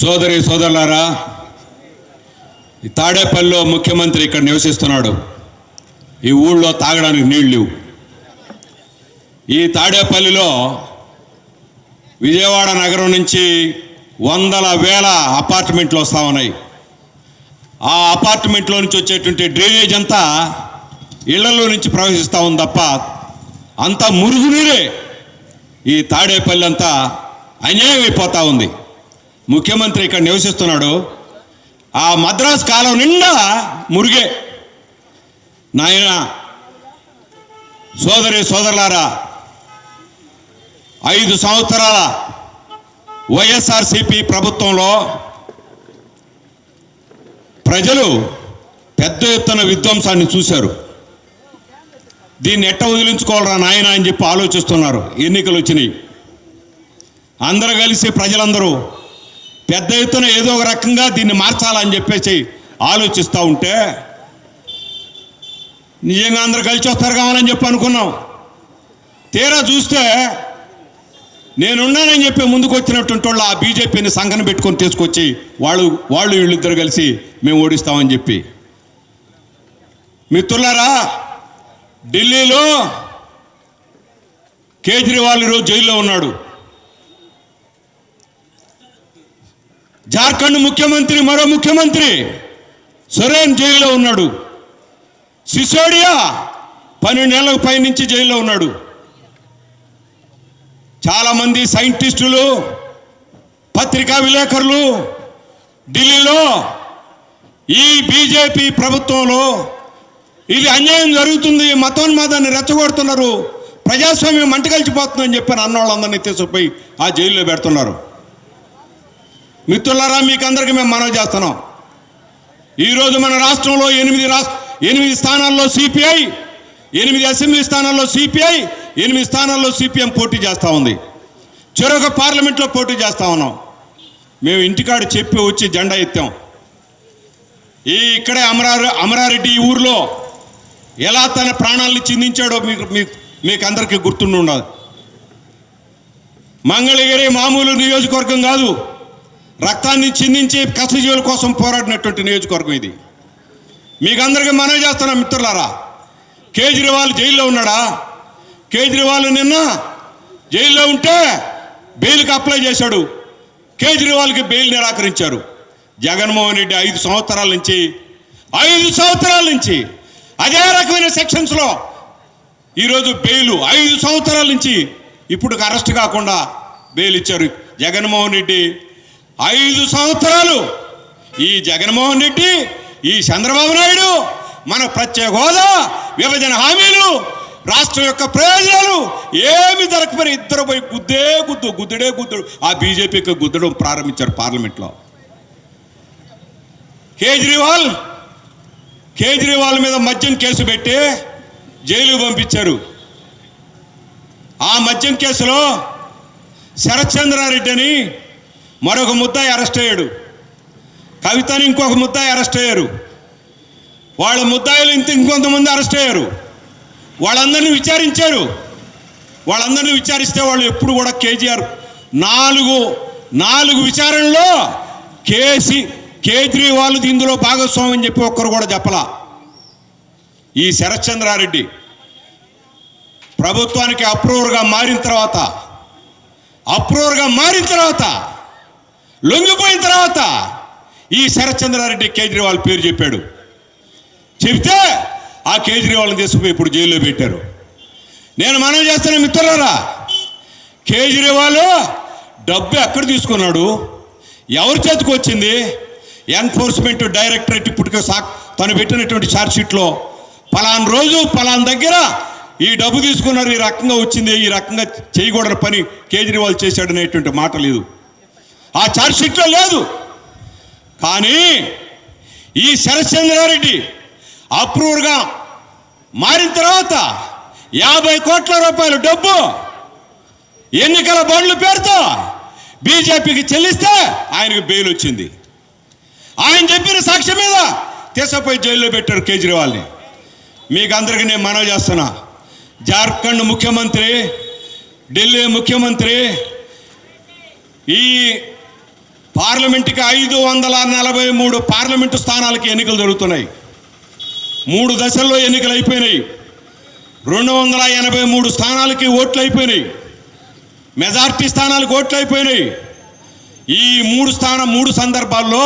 సోదరి సోదరులారా ఈ తాడేపల్లిలో ముఖ్యమంత్రి ఇక్కడ నివసిస్తున్నాడు. ఈ ఊళ్ళో తాగడానికి నీళ్ళు లేవు. ఈ తాడేపల్లిలో విజయవాడ నగరం నుంచి వందల వేల అపార్ట్మెంట్లు వస్తూ ఉన్నాయి. ఆ అపార్ట్మెంట్లో నుంచి వచ్చేటువంటి డ్రైనేజ్ అంతా ఇళ్ళలో నుంచి ప్రవేశిస్తూ ఉంది తప్ప అంతా మురుగునీరే ఈ తాడేపల్లి అంతా అన్యాయం అయిపోతూ ఉంది. ముఖ్యమంత్రి ఇక్కడ నివసిస్తున్నాడు. ఆ మద్రాస్ కాలం నిండా మురిగే. నాయన సోదరి సోదరులారా ఐదు సంవత్సరాల వైఎస్ఆర్సిపి ప్రభుత్వంలో ప్రజలు పెద్ద ఎత్తున విధ్వంసాన్ని చూశారు. దీన్ని ఎట్ట వదిలించుకోవాలరా నాయన అని చెప్పి ఆలోచిస్తున్నారు. ఎన్నికలు వచ్చినాయి. అందరూ కలిసి ప్రజలందరూ పెద్ద ఎత్తున ఏదో ఒక రకంగా దీన్ని మార్చాలని చెప్పేసి ఆలోచిస్తూ ఉంటే నిజంగా అందరూ కలిసి వస్తారు కావాలని చెప్పి అనుకున్నాం. తీరా చూస్తే నేనున్నానని చెప్పి ముందుకు వచ్చినటువంటి వాళ్ళు ఆ బీజేపీని సంఘన పెట్టుకొని తీసుకొచ్చి వాళ్ళు వాళ్ళు వీళ్ళిద్దరు కలిసి మేము ఓడిస్తామని చెప్పి. మిత్రులారా ఢిల్లీలో కేజ్రీవాల్ ఈరోజు జైల్లో ఉన్నాడు. జార్ఖండ్ ముఖ్యమంత్రి మరో ముఖ్యమంత్రి సొరేన్ జైల్లో ఉన్నాడు. సిసోడియా పన్నెండు నెలలకు పైనుంచి జైల్లో ఉన్నాడు. చాలామంది సైంటిస్టులు పత్రికా విలేకరులు ఢిల్లీలో ఈ బీజేపీ ప్రభుత్వంలో ఇది అన్యాయం జరుగుతుంది మతోన్మాదాన్ని రెచ్చగొడుతున్నారు ప్రజాస్వామ్యం మంటగలిచిపోతుందని చెప్పి అన్నోళ్ళందరినీ తీసుకుపోయి ఆ జైల్లో పెడుతున్నారు. మిత్రులారా మీకు అందరికీ మేము మనవి చేస్తున్నాం. ఈరోజు మన రాష్ట్రంలో ఎనిమిది రాష్ట్ర ఎనిమిది స్థానాల్లో సిపిఐ ఎనిమిది అసెంబ్లీ స్థానాల్లో సిపిఐ ఎనిమిది స్థానాల్లో సిపిఎం పోటీ చేస్తూ ఉంది. చెరొక పార్లమెంట్లో పోటీ చేస్తూ ఉన్నాం. మేము ఇంటికాడు చెప్పి వచ్చి జెండా ఎత్తాం. ఈ ఇక్కడే అమరారు అమరారెడ్డి ఈ ఊర్లో ఎలా తన ప్రాణాలని చిందించాడో మీకు మీకు మీకు అందరికీ గుర్తుండి ఉండదు మంగళగిరి మామూలు నియోజకవర్గం కాదు. రక్తాన్ని చిందించి కష్టజీవుల కోసం పోరాడినటువంటి నియోజకవర్గం ఇది. మీకు అందరికీ మనవి చేస్తున్నా మిత్రులారా కేజ్రీవాల్ జైల్లో ఉన్నాడా? కేజ్రీవాల్ నిన్న జైల్లో ఉంటే బెయిల్కి అప్లై చేశాడు. కేజ్రీవాల్కి బెయిల్ నిరాకరించారు. జగన్మోహన్ రెడ్డి ఐదు సంవత్సరాల నుంచి ఐదు సంవత్సరాల నుంచి అదే రకమైన సెక్షన్స్లో ఈరోజు బెయిల్ ఐదు సంవత్సరాల నుంచి ఇప్పుడు అరెస్ట్ కాకుండా బెయిల్ ఇచ్చారు జగన్మోహన్ రెడ్డి. ఐదు సంవత్సరాలు ఈ జగన్మోహన్ రెడ్డి ఈ చంద్రబాబు నాయుడు మన ప్రత్యేక హోదా విభజన హామీలు రాష్ట్రం యొక్క ప్రయోజనాలు ఏమి జరగకపోయినా ఇద్దరు పోయి గుద్దే గుద్దు గుద్దుడే గుద్దుడు ఆ బీజేపీకి గుద్దడం ప్రారంభించారు పార్లమెంట్లో. కేజ్రీవాల్ కేజ్రీవాల్ మీద మద్యం కేసు పెట్టి జైలు పంపించారు. ఆ మద్యం కేసులో శరత్చంద్రారెడ్డి అని మరొక ముద్దాయి అరెస్ట్ అయ్యాడు. కవితని ఇంకొక ముద్దాయి అరెస్ట్ అయ్యారు. వాళ్ళ ముద్దాయిలు ఇంత ఇంకొంతమంది అరెస్ట్ అయ్యారు. వాళ్ళందరినీ విచారించారు. వాళ్ళందరినీ విచారిస్తే వాళ్ళు ఎప్పుడు కూడా కేజీఆర్ నాలుగు నాలుగు విచారణలో కేసీ కేజ్రీవాల్ ఇందులో భాగస్వామి అని చెప్పి ఒక్కరు కూడా చెప్పలా. ఈ శరత్చంద్రారెడ్డి ప్రభుత్వానికి అప్రూవర్గా మారిన తర్వాత అప్రూవర్గా మారిన తర్వాత లొంగిపోయిన తర్వాత ఈ శరత్చంద్రారెడ్డి కేజ్రీవాల్ పేరు చెప్పాడు. చెప్తే ఆ కేజ్రీవాల్ని తీసుకుపోయి ఇప్పుడు జైల్లో పెట్టారు. నేను మనం చేస్తున్న మిత్రులరా కేజ్రీవాల్ డబ్బు ఎక్కడ తీసుకున్నాడు? ఎవరి చేతికి వచ్చింది? ఎన్ఫోర్స్మెంట్ డైరెక్టరేట్ ఇప్పటికే సా తను పెట్టినటువంటి ఛార్జ్షీట్లో పలానా రోజు పలానా దగ్గర ఈ డబ్బు తీసుకున్నారు ఈ రకంగా వచ్చింది ఈ రకంగా చేయకూడని పని కేజ్రీవాల్ చేశాడు అనేటువంటి మాట లేదు. ఆ ఛార్జ్షీట్లో లేదు. కానీ ఈ శరత్చంద్రారెడ్డి అప్రూవర్గా మారిన తర్వాత యాభై కోట్ల రూపాయల డబ్బు ఎన్నికల బండ్లు పేరుతో బీజేపీకి చెల్లిస్తే ఆయనకు బెయిల్ వచ్చింది. ఆయన చెప్పిన సాక్ష్యం మీద తీసుకుపోయి జైల్లో పెట్టారు కేజ్రీవాల్ని. మీకు అందరికీ నేను మనవి చేస్తున్నా. జార్ఖండ్ ముఖ్యమంత్రి ఢిల్లీ ముఖ్యమంత్రి ఈ పార్లమెంటుకి ఐదు వందల నలభై మూడు పార్లమెంటు స్థానాలకి ఎన్నికలు జరుగుతున్నాయి. మూడు దశల్లో ఎన్నికలు అయిపోయినాయి. రెండు వందల ఎనభై మూడు స్థానాలకి ఓట్లు అయిపోయినాయి. మెజార్టీ స్థానాలకు ఓట్లు అయిపోయినాయి. ఈ మూడు స్థానం మూడు సందర్భాల్లో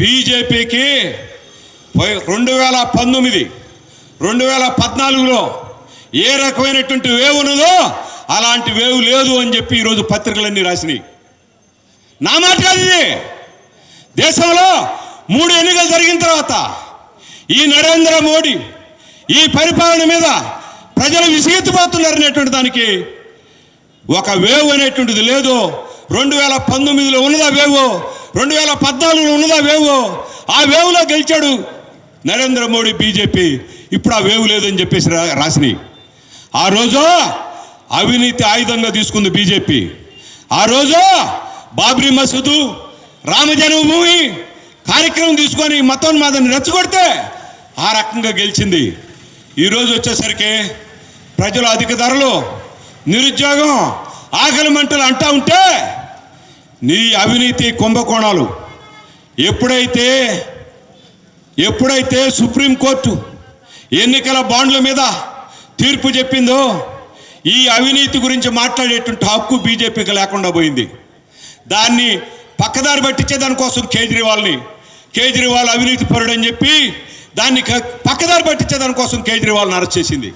బీజేపీకి రెండు వేల పంతొమ్మిది రెండు వేల పద్నాలుగులో ఏ రకమైనటువంటి వేవ్ ఉన్నదో అలాంటి వేవ్ లేదు అని చెప్పి ఈరోజు పత్రికలన్నీ రాసినాయి. నా మాట కాదు ఇది దేశంలో మూడు ఎన్నికలు జరిగిన తర్వాత ఈ నరేంద్ర మోడీ ఈ పరిపాలన మీద ప్రజలు విసిగెత్తిపోతున్నారు అనేటువంటి దానికి ఒక వేవ్ అనేటువంటిది లేదు. రెండు వేల పంతొమ్మిదిలో ఉన్నదా వేవు? రెండు వేల పద్నాలుగులో ఉన్నదా వేవు? ఆ వేవులో గెలిచాడు నరేంద్ర మోడీ బీజేపీ. ఇప్పుడు ఆ వేవు లేదని చెప్పేసి రా- రాసినాయి. ఆ రోజు అవినీతి ఆయుధంగా తీసుకుంది బీజేపీ. ఆ రోజు బాబ్రీ మసూదు రామ జన్మభూమి కార్యక్రమం తీసుకొని మతోన్మాదాన్ని రెచ్చగొడితే ఆ రకంగా గెలిచింది. ఈరోజు వచ్చేసరికి ప్రజలు అధిక ధరలు నిరుద్యోగం ఆకలి మంటలు అంటా ఉంటే నీ అవినీతి కుంభకోణాలు. ఎప్పుడైతే ఎప్పుడైతే సుప్రీంకోర్టు ఎన్నికల బాండ్ల మీద తీర్పు చెప్పిందో ఈ అవినీతి గురించి మాట్లాడేటువంటి హక్కు బీజేపీకి లేకుండా పోయింది. దాన్ని పక్కదారి పట్టించే దానికోసం కేజ్రీవాల్ని కేజ్రీవాల్ అవినీతి పరుడు అని చెప్పి దాన్ని పక్కదారి పట్టించే దానికోసం కేజ్రీవాల్ని అరెస్ట్ చేసింది.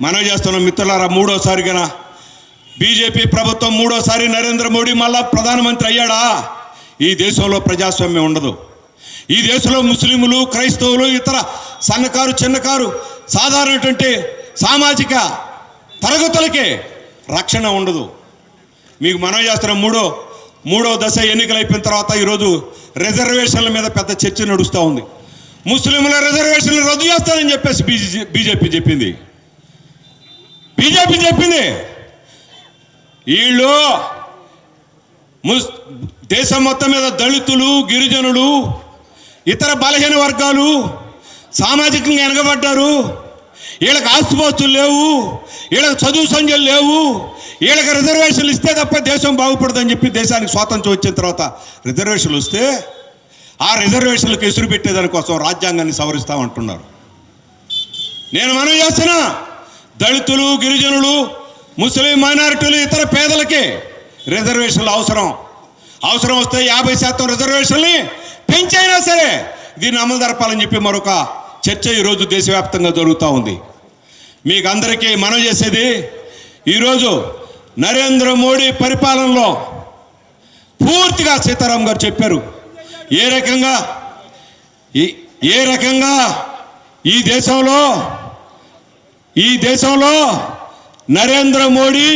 మనం చేస్తున్నాం మిత్రులారా మూడోసారిగా బీజేపీ ప్రభుత్వం మూడోసారి నరేంద్ర మోడీ మళ్ళా ప్రధానమంత్రి అయ్యాడా? ఈ దేశంలో ప్రజాస్వామ్యం ఉండదు. ఈ దేశంలో ముస్లింలు క్రైస్తవులు ఇతర సన్నకారు చిన్నకారు సాధారణటువంటి సామాజిక తరగతులకే రక్షణ ఉండదు. మీకు మనం చేస్తున్న మూడో మూడో దశ ఎన్నికలు అయిపోయిన తర్వాత ఈరోజు రిజర్వేషన్ల మీద పెద్ద చర్చ నడుస్తూ ఉంది. ముస్లింల రిజర్వేషన్లు రద్దు చేస్తానని చెప్పేసి బీజే బీజేపీ చెప్పింది. బీజేపీ చెప్పింది. వీళ్ళు ముస్ దేశం మొత్తం మీద దళితులు గిరిజనులు ఇతర బలహీన వర్గాలు సామాజికంగా వెనకబడ్డారు వీళ్ళకి ఆస్తుపాస్తులు లేవు. వీళ్ళకి చదువు సంఖ్యలు లేవు. వీళ్ళకి రిజర్వేషన్లు ఇస్తే తప్ప దేశం బాగుపడదని చెప్పి దేశానికి స్వాతంత్రం వచ్చిన తర్వాత రిజర్వేషన్లు వస్తే ఆ రిజర్వేషన్లకు ఎసురు పెట్టేదానికోసం రాజ్యాంగాన్ని సవరిస్తామంటున్నారు నేను మనం చేస్తున్నా దళితులు గిరిజనులు ముస్లిం మైనారిటీలు ఇతర పేదలకి రిజర్వేషన్లు అవసరం. అవసరం వస్తే యాభై శాతం రిజర్వేషన్ని పెంచైనా సరే దీన్ని అమలు జరపాలని చెప్పి మరొక చర్చ ఈరోజు దేశవ్యాప్తంగా జరుగుతూ ఉంది. మీకు అందరికీ మనం చేసేది ఈరోజు నరేంద్ర మోడీ పరిపాలనలో పూర్తిగా సీతారాం గారు చెప్పారు. ఏ రకంగా? ఏ రకంగా? ఈ దేశంలో ఈ దేశంలో నరేంద్ర మోడీ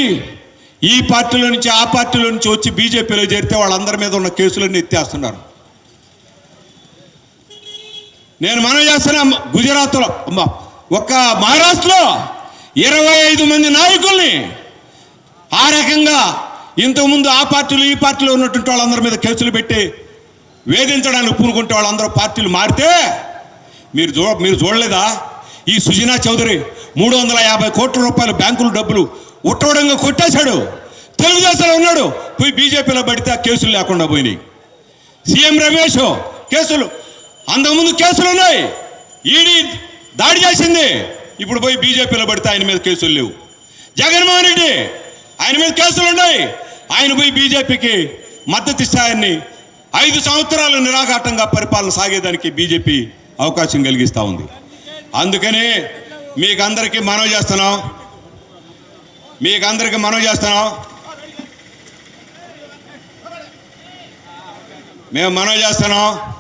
ఈ పార్టీలో నుంచి ఆ పార్టీలో నుంచి వచ్చి బీజేపీలో చేరితే వాళ్ళందరి మీద ఉన్న కేసులన్నీ ఎత్తేస్తున్నారు. నేను మనం చేస్తున్నా గుజరాత్లో అమ్మ, ఒక్క మహారాష్ట్రలో ఇరవై ఐదు మంది నాయకుల్ని ఆ రకంగా ఇంతకుముందు ఆ పార్టీలు ఈ పార్టీలో ఉన్నటువంటి వాళ్ళందరి మీద కేసులు పెట్టి వేధించడానికి పూనుకుంటే వాళ్ళందరూ పార్టీలు మారితే మీరు చూ మీరు చూడలేదా? ఈ సుజనా చౌదరి మూడు వందల యాభై కోట్ల రూపాయల బ్యాంకుల డబ్బులు ఉట్టవడంగా కొట్టేశాడు. తెలుగుదేశంలో ఉన్నాడు. పోయి బీజేపీలో పడితే ఆ కేసులు లేకుండా పోయినాయి. సీఎం రమేష్ కేసులు అంతకుముందు కేసులు ఉన్నాయి. ఈడీ దాడి చేసింది. ఇప్పుడు పోయి బీజేపీలో పడితే ఆయన మీద కేసులు లేవు. జగన్మోహన్ రెడ్డి ఆయన మీద కేసులు ఉన్నాయి. ఆయన పోయి బీజేపీకి మద్దతు ఇస్తాయని ఐదు సంవత్సరాలు నిరాఘాటంగా పరిపాలన సాగేదానికి బీజేపీ అవకాశం కలిగిస్తూ ఉంది. అందుకని మీకు అందరికీ మనవి చేస్తున్నాం. మీకు అందరికీ మనవి చేస్తున్నాం. మేము మనవి చేస్తున్నాం.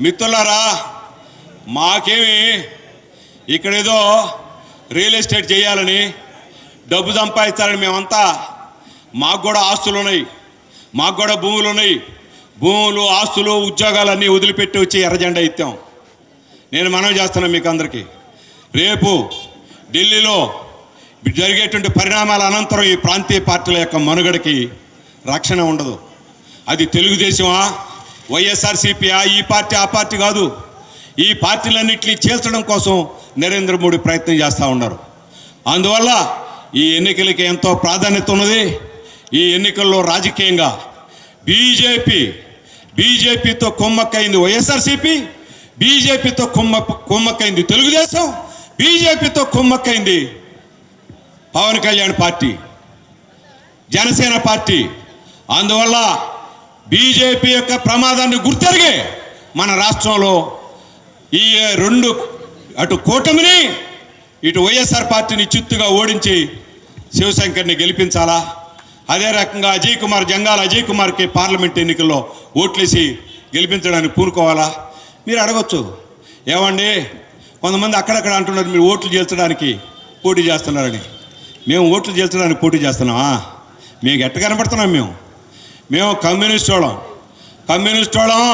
మిత్రులారా మాకేమి ఇక్కడేదో రియల్ ఎస్టేట్ చేయాలని డబ్బు సంపాదించాలని మేమంతా మాకు కూడా ఆస్తులు ఉన్నాయి మాకు కూడా భూములు ఉన్నాయి భూములు ఆస్తులు ఉద్యోగాలన్నీ వదిలిపెట్టి వచ్చి ఎర్రజెండా ఇత్తాం నేను మనవి చేస్తున్నాను మీకు అందరికీ. రేపు ఢిల్లీలో జరిగేటువంటి పరిణామాల అనంతరం ఈ ప్రాంతీయ పార్టీల యొక్క మనుగడకి రక్షణ ఉండదు. అది తెలుగుదేశమా వైఎస్ఆర్సీపీయా ఈ పార్టీ ఆ పార్టీ కాదు. ఈ పార్టీలన్నింటినీ చేర్చడం కోసం నరేంద్ర మోడీ ప్రయత్నం చేస్తూ ఉన్నారు. అందువల్ల ఈ ఎన్నికలకి ఎంతో ప్రాధాన్యత ఉన్నది. ఈ ఎన్నికల్లో రాజకీయంగా బీజేపీ బీజేపీతో కుమ్మక్కైంది వైఎస్ఆర్సీపీ బీజేపీతో కుమ్మ కుమ్మక్కైంది తెలుగుదేశం బీజేపీతో కుమ్మక్కైంది పవన్ కళ్యాణ్ పార్టీ జనసేన పార్టీ. అందువల్ల బీజేపీ యొక్క ప్రమాదాన్ని గుర్తెరిగే మన రాష్ట్రంలో ఈ రెండు అటు కూటమిని ఇటు వైఎస్ఆర్ పార్టీని చిత్తుగా ఓడించి శివశంకర్ని గెలిపించాలా? అదే రకంగా అజయ్ కుమార్ జంగాల అజయ్ కుమార్కి పార్లమెంట్ ఎన్నికల్లో ఓట్లేసి గెలిపించడానికి పూనుకోవాలా? మీరు అడగచ్చు. ఏమండి? కొంతమంది అక్కడక్కడ అంటున్నారు మీరు ఓట్లు చేర్చడానికి పోటీ చేస్తున్నారని. మేము ఓట్లు చేర్చడానికి పోటీ చేస్తున్నామా? మీకు ఎట్ట కనపడుతున్నాం మేము? మేము కమ్యూనిస్ట్ వాళ్ళం. కమ్యూనిస్ట్ వాళ్ళం.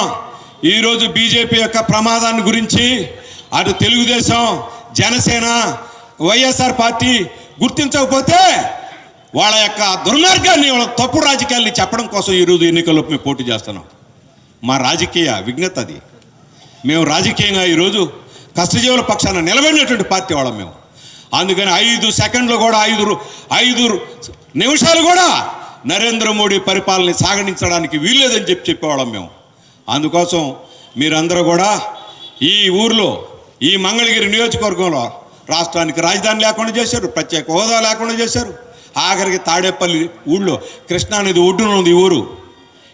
ఈరోజు బీజేపీ యొక్క ప్రమాదాన్ని గురించి అటు తెలుగుదేశం జనసేన వైఎస్ఆర్ పార్టీ గుర్తించకపోతే వాళ్ళ యొక్క దుర్మార్గాన్ని వాళ్ళ తప్పుడు రాజకీయాల్ని చెప్పడం కోసం ఈరోజు ఎన్నికల్లో మేము పోటీ చేస్తున్నాం. మా రాజకీయ విఘ్నత అది. మేము రాజకీయంగా ఈరోజు కష్టజీవుల పక్షాన నిలబడినటువంటి పార్టీ వాళ్ళం మేము. అందుకని ఐదు సెకండ్లు కూడా ఐదు ఐదు నిమిషాలు కూడా నరేంద్ర మోడీ పరిపాలన సాగణించడానికి వీల్లేదని చెప్పి చెప్పేవాళ్ళం మేము. అందుకోసం మీరందరూ కూడా ఈ ఊర్లో ఈ మంగళగిరి నియోజకవర్గంలో రాష్ట్రానికి రాజధాని లేకుండా చేశారు ప్రత్యేక హోదా లేకుండా చేశారు. ఆఖరికి తాడేపల్లి ఊళ్ళో కృష్ణానది ఒడ్డున ఉంది ఈ ఊరు.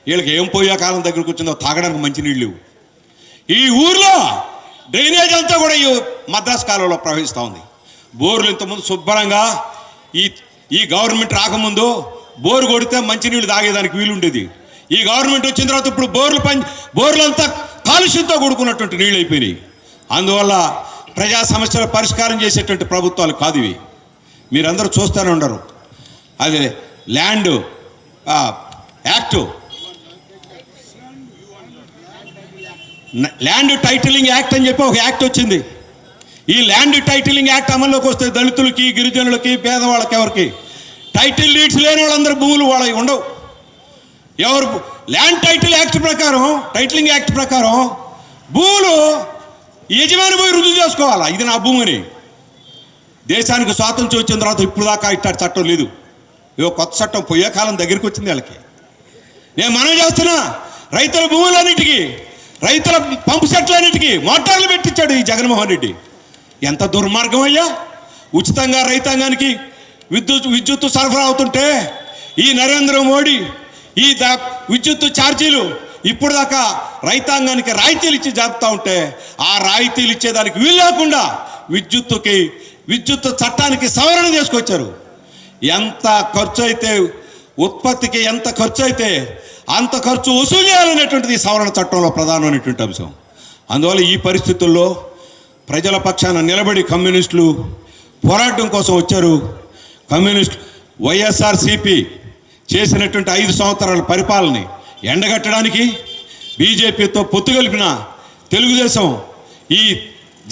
వీళ్ళకి ఏం పోయే కాలం దగ్గరకు వచ్చిందో తాగడానికి మంచినీళ్ళు లేవు. ఈ ఊర్లో డ్రైనేజ్ అంతా కూడా ఈ మద్రాసు కాలంలో ప్రవహిస్తూ ఉంది. బోర్లు ఇంతకుముందు శుభ్రంగా ఈ ఈ గవర్నమెంట్ రాకముందు బోరు కొడితే మంచినీళ్ళు తాగేదానికి వీలుండేది. ఈ గవర్నమెంట్ వచ్చిన తర్వాత ఇప్పుడు బోర్లు పని బోర్లంతా కాలుష్యంతో కూడుకున్నటువంటి నీళ్ళు అయిపోయినాయి. అందువల్ల ప్రజా సమస్యల పరిష్కారం చేసేటువంటి ప్రభుత్వాలు కాదు ఇవి. మీరందరూ చూస్తూనే ఉండరు. అది land act. Act land titling act అని చెప్పి ఒక యాక్ట్ వచ్చింది. ఈ ల్యాండ్ టైటిలింగ్ యాక్ట్ అమల్లోకి వస్తే దళితులకి గిరిజనులకి పేదవాళ్ళకి ఎవరికి? టైటిల్ లీడ్స్ లేని వాళ్ళందరూ భూములు వాళ్ళవి ఉండవు. ఎవరు ల్యాండ్ టైటిల్ యాక్ట్ ప్రకారం టైటిలింగ్ యాక్ట్ ప్రకారం భూములు యజమాని పోయి రుజువు చేసుకోవాలా? ఇది నా భూమిని. దేశానికి స్వాతంత్రం వచ్చిన తర్వాత ఇప్పుడు దాకా ఇట్లా చట్టం లేదు. ఇవో కొత్త చట్టం పోయే కాలం దగ్గరికి వచ్చింది వాళ్ళకి. నేను మనం చేస్తున్నా రైతుల భూములన్నిటికీ రైతుల పంపు సెట్లన్నిటికీ మోటార్లు పెట్టించాడు ఈ జగన్మోహన్ రెడ్డి. ఎంత దుర్మార్గం అయ్యా! ఉచితంగా రైతాంగానికి విద్యుత్ విద్యుత్తు సరఫరా అవుతుంటే ఈ నరేంద్ర మోడీ ఈ విద్యుత్ విద్యుత్తు ఛార్జీలు ఇప్పుడు దాకా రైతాంగానికి రాయితీలు ఇచ్చి జరుపుతూ ఉంటే ఆ రాయితీలు ఇచ్చేదానికి వీలు లేకుండా విద్యుత్తుకి విద్యుత్ చట్టానికి సవరణ చేసుకొచ్చారు. ఎంత ఖర్చు అయితే ఉత్పత్తికి ఎంత ఖర్చు అయితే అంత ఖర్చు వసూలు చేయాలనేటువంటిది ఈ సవరణ చట్టంలో ప్రధానమైనటువంటి అంశం. అందువల్ల ఈ పరిస్థితుల్లో ప్రజల పక్షాన నిలబడి కమ్యూనిస్టులు పోరాటం కోసం వచ్చారు. కమ్యూనిస్ట్ వైఎస్ఆర్సిపి చేసినటువంటి ఐదు సంవత్సరాల పరిపాలన ఎండగట్టడానికి బీజేపీతో పొత్తు కలిపిన తెలుగుదేశం ఈ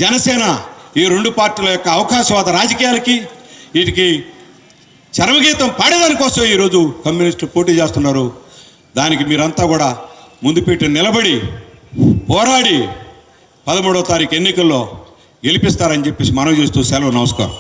జనసేన ఈ రెండు పార్టీల యొక్క అవకాశవాద రాజకీయాలకి వీటికి చరమగీతం పాడేదానికోసం ఈరోజు కమ్యూనిస్టులు పోటీ చేస్తున్నారు. దానికి మీరంతా కూడా ముందు పెట్టి నిలబడి పోరాడి పదమూడవ తారీఖు ఎన్నికల్లో గెలిపిస్తారని చెప్పేసి మనవి చేస్తూ సెలవు నమస్కారం.